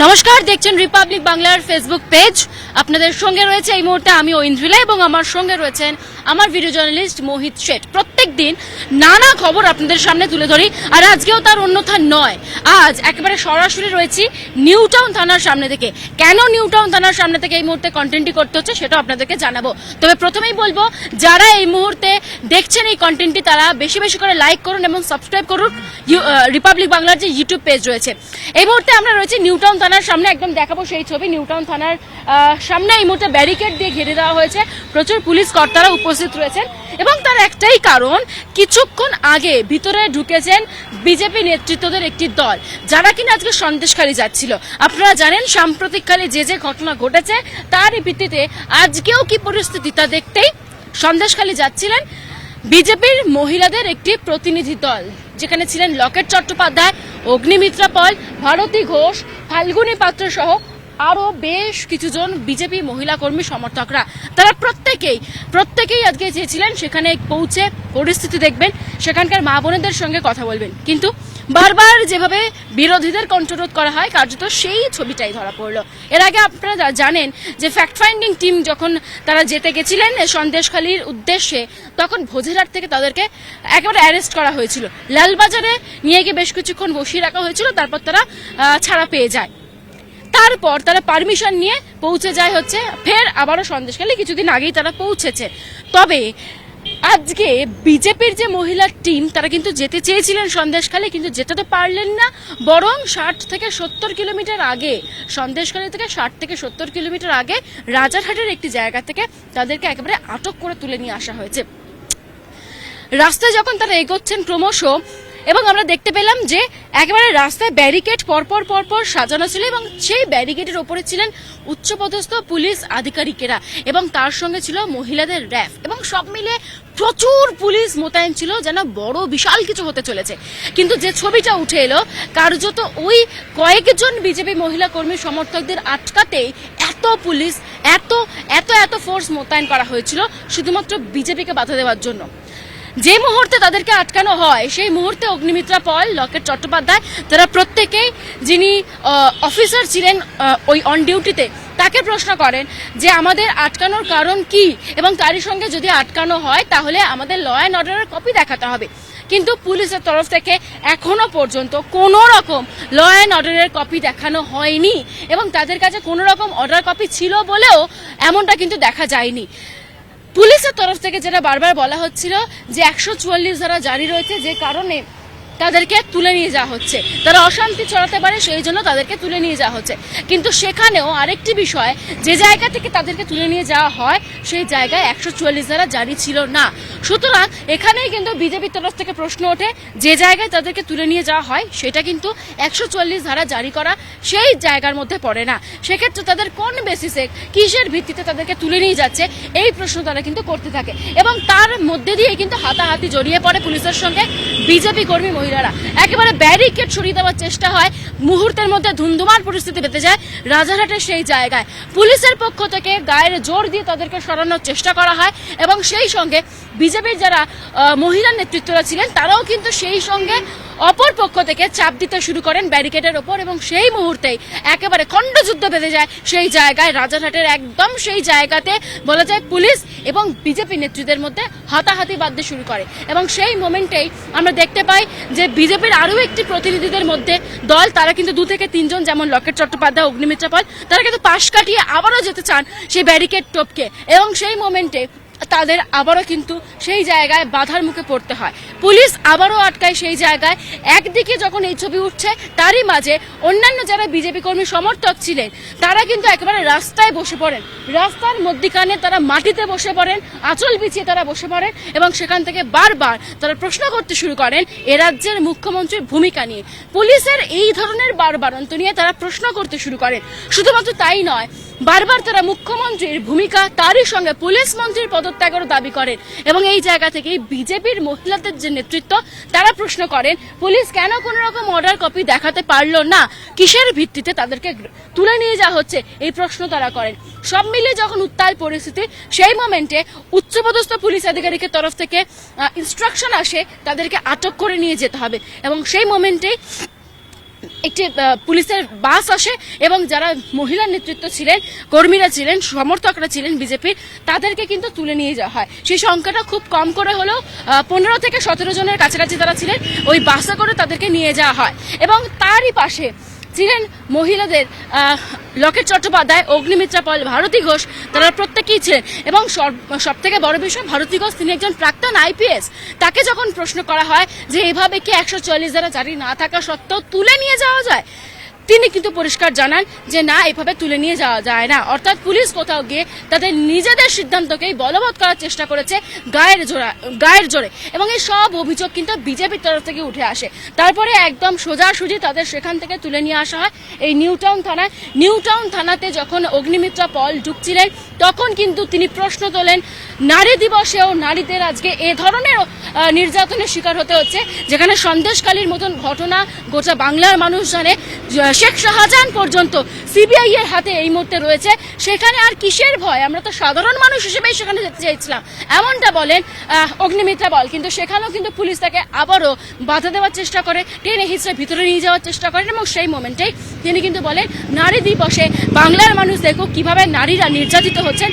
নমস্কার দেখছেন রিপাবলিক বাংলার ফেসবুক পেজ আপনাদের সঙ্গে রয়েছে এই মুহূর্তে আমি ঐন্দ্রিলা এবং আমার সঙ্গে রয়েছেন আমার ভিডিও জার্নালিস্ট মোহিত শেঠ। প্রত্যেক দিন নানা খবর আপনাদের সামনে তুলে ধরি, আর আজকেও তার অন্যথা নয়। আজ একেবারে সরাসরি রয়েছি নিউ টাউন থানার সামনে থেকে। কেন নিউ টাউন থানার সামনে থেকে এই মুহূর্তে কন্টেন্টটি করতে হচ্ছে সেটা আপনাদেরকে জানাব। তবে প্রথমেই বলব, যারা এই মুহূর্তে দেখছেন এই কন্টেন্টটি তারা বেশি বেশি করে লাইক করুন এবং সাবস্ক্রাইব করুন। রিপাবলিক বাংলার যে ইউটিউব পেজ রয়েছে। এই মুহূর্তে আমরা রয়েছি নিউ টাউন থানার সামনে, একদম দেখাবো সেই ছবি নিউ টাউন থানার সামনে এই মুহূর্তে ব্যারিকেড দিয়ে ঘিরে দেওয়া হয়েছে। প্রচুর পুলিশ কর্তারা উপস্থিত রয়েছেন। এবং তার একটাই কারণ, কিছুক্ষণ আগে ভিতরে ঢুকেছেন বিজেপি নেতৃত্বদের একটি দল, যারা কিনা আজকে সন্দেশখালী যাচ্ছিল। আপনারা জানেন, সাম্প্রতিককালে যে যে ঘটনা ঘটেছে, তারই ভিত্তিতে আজকেও কি পরিস্থিতি তা দেখতেই সন্দেশখালী যাচ্ছিলেন বিজেপির মহিলাদের একটি প্রতিনিধি দল, যেখানে ছিলেন লকেট চট্টোপাধ্যায়, অগ্নিমিত্রা পল, ভারতী ঘোষ, ফাল্গুনী পাত্র সহ আরও বেশ কিছুজন বিজেপি মহিলা কর্মী সমর্থকরা। তারা প্রত্যেকেই প্রত্যেকেই আজকে চেয়েছিলেন সেখানে পৌঁছে পরিস্থিতি দেখবেন, সেখানকার মা বোনেদের সঙ্গে কথা বলবেন। কিন্তু বারবার যেভাবে বিরোধীদের কণ্ঠরোধ করা হয়, কার্যত সেই ছবিটাই ধরা পড়ল। এর আগে আপনারা জানেন যে ফ্যাক্ট ফাইন্ডিং টিম যখন তারা যেতে গেছিলেন সন্দেশখালীর উদ্দেশ্যে, তখন ভোজেরহাট থেকে তাদেরকে একেবারে অ্যারেস্ট করা হয়েছিল। লালবাজারে নিয়ে গিয়ে বেশ কিছুক্ষণ বসিয়ে রাখা হয়েছিল, তারপর তারা ছাড়া পেয়ে যায়। তারপর তারা পারমিশন নিয়ে পৌঁছে যায় হচ্ছে। ফের আবারও সন্দেশখালী কিছুদিন আগেই তারা পৌঁছেছে। তবে আজকে বিজেপির যে মহিলা টিম তারা কিন্তু যেতে চেয়েছিলেন সন্দেশখালী কিন্তু যেতে তো পারলেন না। বরং ষাট থেকে সত্তর কিলোমিটার আগে সন্দেশখালী থেকে ষাট থেকে সত্তর কিলোমিটার আগে রাজারহাটের একটি জায়গা থেকে তাদেরকে একেবারে আটক করে তুলে নিয়ে আসা হয়েছে। রাস্তায় যখন তারা এগোচ্ছেন ক্রমশ এবং আমরা দেখতে পেলাম যে একেবারে রাস্তায় ব্যারিকেড পরপর পরপর সাজানো ছিল এবং সেই ব্যারিকেডের ওপরে ছিলেন উচ্চপদস্থ পুলিশ আধিকারিকেরা এবং তার সঙ্গে ছিল মহিলাদের র্যাফ এবং সব মিলে প্রচুর পুলিশ মোতায়েন ছিল যেন বড় বিশাল কিছু হতে চলেছে। কিন্তু যে ছবিটা উঠে এলো, কার্যত ওই কয়েকজন বিজেপি মহিলা কর্মী সমর্থকদের আটকাতেই এত পুলিশ, এত এত এত ফোর্স মোতায়েন করা হয়েছিল, শুধুমাত্র বিজেপিকে বাধা দেওয়ার জন্য। যে মুহূর্তে তাদেরকে আটকানো হয়, সেই মুহূর্তে অগ্নিমিত্রা পল, লকেট চট্টোপাধ্যায়, তারা প্রত্যেকেই যিনি অফিসার ছিলেন ওই অন ডিউটিতে তাকে প্রশ্ন করেন যে আমাদের আটকানোর কারণ কি? এবং তারই সঙ্গে যদি আটকানো হয়, তাহলে আমাদের ল অ্যান্ড অর্ডারের কপি দেখাতে হবে। কিন্তু পুলিশের তরফ থেকে এখনও পর্যন্ত কোনো রকম ল অ্যান্ড অর্ডারের কপি দেখানো হয়নি এবং তাদের কাছে কোনো রকম অর্ডার কপি ছিল বলেও এমনটা কিন্তু দেখা যায়নি। পুলিশের তরফ থেকে যেটা বারবার বলা হচ্ছিল যে একশো চুয়াল্লিশ ধারা জারি রয়েছে, যে কারণে তাদেরকে তুলে নিয়ে যাওয়া হচ্ছে। তারা অশান্তি ছড়াতে পারে, সেই জন্য তাদেরকে তুলে নিয়ে যাওয়া হচ্ছে। কিন্তু সেখানেও আরেকটি বিষয়, যে জায়গা থেকে তাদেরকে তুলে নিয়ে যাওয়া হয়, সেই জায়গায় একশো চুয়াল্লিশ ধারা জারি ছিল না। সুতরাং এখানেই কিন্তু বিজেপির তরফ থেকে প্রশ্ন ওঠে, যে জায়গায় তাদেরকে তুলে নিয়ে যাওয়া হয়, সেটা কিন্তু একশো চুয়াল্লিশ ধারা জারি করা সেই জায়গার মধ্যে পড়ে না। সেক্ষেত্রে তাদের কোন বেসিসে কিসের ভিত্তিতে তাদেরকে তুলে নিয়ে যাচ্ছে, এই প্রশ্ন তারা কিন্তু করতে থাকে। এবং তার মধ্যে দিয়ে কিন্তু হাতাহাতি জড়িয়ে পড়ে পুলিশের সঙ্গে বিজেপি কর্মী মহিলারা। একেবারে ব্যারিকেড সরিয়ে দেওয়ার চেষ্টা হয়। মুহূর্তের মধ্যে ধুমধুমার পরিস্থিতি পেতে যায় রাজারহাটের সেই জায়গায়। পুলিশের পক্ষ থেকে গায়ের জোর দিয়ে তাদেরকে সরানোর চেষ্টা করা হয় এবং সেই সঙ্গে বিজেপির যারা মহিলা নেতৃত্বরা ছিলেন, তারাও কিন্তু সেই সঙ্গে অপর পক্ষ থেকে চাপ দিতে শুরু করেন ব্যারিকেডের ওপর এবং সেই মুহূর্তেই একেবারে খণ্ডযুদ্ধ বেঁধে যায় সেই জায়গায়, রাজারহাটের একদম সেই জায়গাতে বলা যায় পুলিশ এবং বিজেপি নেতৃত্বের মধ্যে হাতাহাতি বাঁধতে শুরু করে এবং সেই মোমেন্টেই আমরা দেখতে পাই যে বিজেপির আরও একটি প্রতিনিধিদের মধ্যে দল, তারা কিন্তু দু থেকে তিনজন, যেমন লকেট চট্টোপাধ্যায়, অগ্নিমিত্রা পাল, তারা কিন্তু পাশ কাটিয়ে আবারও যেতে চান সেই ব্যারিকেড টপকে এবং সেই মোমেন্টে তাদের আবারও কিন্তু সেই জায়গায় বাধার মুখে পড়তে হয়। পুলিশ আবারও আটকায় সেই জায়গায়। একদিকে যখন এই ছবি উঠছে, তারই মাঝে অন্যান্য যারা বিজেপি কর্মী সমর্থক ছিলেন, তারা কিন্তু একেবারে রাস্তায় বসে পড়েন। রাস্তার মধ্যিখানে তারা মাটিতে বসে পড়েন, আঁচল বিছিয়ে তারা বসে পড়েন এবং সেখান থেকে বারবার তারা প্রশ্ন করতে শুরু করেন এ রাজ্যের মুখ্যমন্ত্রীর ভূমিকা নিয়ে। পুলিশের এই ধরনের বারবারন্ত নিয়ে তারা প্রশ্ন করতে শুরু করেন। শুধুমাত্র তাই নয় বারবার তারা মুখ্যমন্ত্রীর ভূমিকা, তারই সঙ্গে পুলিশ মন্ত্রীর পদত্যাগেরও দাবি করেন এবং এই জায়গা থেকেই বিজেপির মহিলাদের যে নেতৃত্ব, তারা প্রশ্ন করেন, পুলিশ কেন কোনো রকম অর্ডার কপি দেখাতে পারল না? কিসের ভিত্তিতে তাদেরকে তুলে নিয়ে যাওয়া হচ্ছে এই প্রশ্ন তারা করেন। সব মিলিয়ে যখন উত্তাল পরিস্থিতি, সেই মোমেন্টে উচ্চপদস্থ পুলিশ আধিকারিকের তরফ থেকে ইনস্ট্রাকশন আসে তাদেরকে আটক করে নিয়ে যেতে হবে এবং সেই মোমেন্টেই একটি পুলিশের বাস আসে এবং যারা মহিলা নেতৃত্ব ছিলেন, কর্মীরা ছিলেন, সমর্থকরা ছিলেন বিজেপির তাদেরকে কিন্তু তুলে নিয়ে যাওয়া হয়। সেই সংখ্যাটা খুব কম করে হলেও পনেরো থেকে সতেরো জনের কাছাকাছি তারা ছিলেন, ওই বাসে করে তাদেরকে নিয়ে যাওয়া হয়। এবং তারই পাশে ছিলেন মহিলাদের লকেট চট্টোপাধ্যায়, অগ্নিমিত্রা পল, ভারতী ঘোষ, তারা প্রত্যেকেই ছিলেন এবং সব থেকে বড় বিষয়, ভারতী ঘোষ, তিনি একজন প্রাক্তন আইপিএস তাকে যখন প্রশ্ন করা হয় যে এভাবে কি একশো চল্লিশ দ্বারা জারি না থাকা সত্ত্বেও তুলে নিয়ে যাওয়া যায়? তিনি কিন্তু পরিষ্কার জানান যে না, এভাবে তুলে নিয়ে যাওয়া যায় না। অর্থাৎ পুলিশ কোথাও গিয়ে তাদের নিজেদের সিদ্ধান্তকেই বলবৎ করার চেষ্টা করেছে গায়ের জোড়া, গায়ের জোরে। এবং এই সব অভিযোগ কিন্তু বিজেপির তরফ থেকে উঠে আসে। তারপরে একদম সোজাসুজি তাদের সেখান থেকে তুলে নিয়ে আসা হয় এই নিউ টাউন থানায়। নিউ টাউন থানাতে যখন অগ্নিমিত্রা পল ঢুকছিলেন, তখন কিন্তু তিনি প্রশ্ন তোলেন, নারী দিবসেও নারীদের আজকে এ ধরনের নির্যাতনের শিকার হতে হচ্ছে, যেখানে সন্দেশকালীর মতন ঘটনা গোটা বাংলার মানুষ জানে শেখ শাহজাহান পর্যন্ত সিবিআই এর হাতে এই মুহূর্তে রয়েছে। সেখানে আর কিসের ভয়? আমরা তো সাধারণ মানুষ হিসেবেই সেখানে যেতে চাইছিলাম এমনটা বলেন অগ্নিমিত্রা বল। কিন্তু সেখানেও কিন্তু পুলিশ তাকে আবারও বাধা দেওয়ার চেষ্টা করে, টেনে হিসেবে ভিতরে নিয়ে যাওয়ার চেষ্টা করেন এবং সেই মোমেন্টেই তিনি কিন্তু বলেন, নারী দিবসে বাংলার মানুষ দেখো কীভাবে নারীরা নির্যাতিত হচ্ছেন।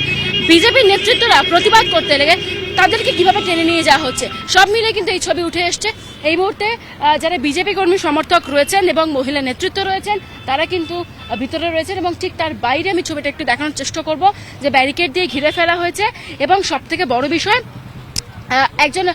বিজেপির নেতৃত্বরা প্রতিবাদ করতে লেগে তাদেরকে কীভাবে টেনে নিয়ে যাওয়া হচ্ছে? সব মিলে কিন্তু এই ছবি উঠে এসছে। এই মুহূর্তে যারা বিজেপি কর্মী সমর্থক রয়েছেন এবং মহিলা নেতৃত্ব রয়েছেন, তারা কিন্তু ভিতরে রয়েছেন এবং ঠিক তার বাইরে আমি ছবিটা একটু দেখানোর চেষ্টা করব যে ব্যারিকেড দিয়ে ঘিরে ফেলা হয়েছে এবং সব থেকে বড় বিষয় একজন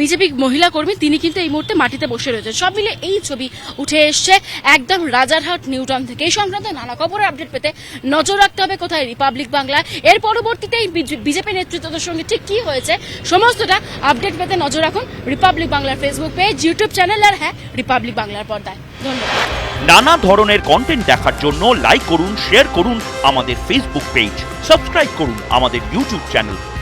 বিজেপি মহিলা কর্মী, তিনি কিন্তু এই মুহূর্তে মাটিতে বসে রয়েছে সব মিলে এই ছবি উঠে এসছে একদম রাজারহাট নিউটাউন থেকে। এই সংক্রান্ত নানা খবরের আপডেট পেতে নজর রাখতে হবে কোথায়? রিপাবলিক বাংলা এর পরবর্তীতে এই বিজেপি নেতৃত্বদের সঙ্গে ঠিক কি হয়েছে, সমস্তটা আপডেট পেতে নজর রাখুন রিপাবলিক বাংলার ফেসবুক পেজ ইউটিউব চ্যানেল আর হ্যাঁ রিপাবলিক বাংলার পর্দায়। ধন্যবাদ। নানা ধরনের কন্টেন্ট দেখার জন্য লাইক করুন শেয়ার করুন আমাদের ফেসবুক পেজ সাবস্ক্রাইব করুন আমাদের ইউটিউব চ্যানেল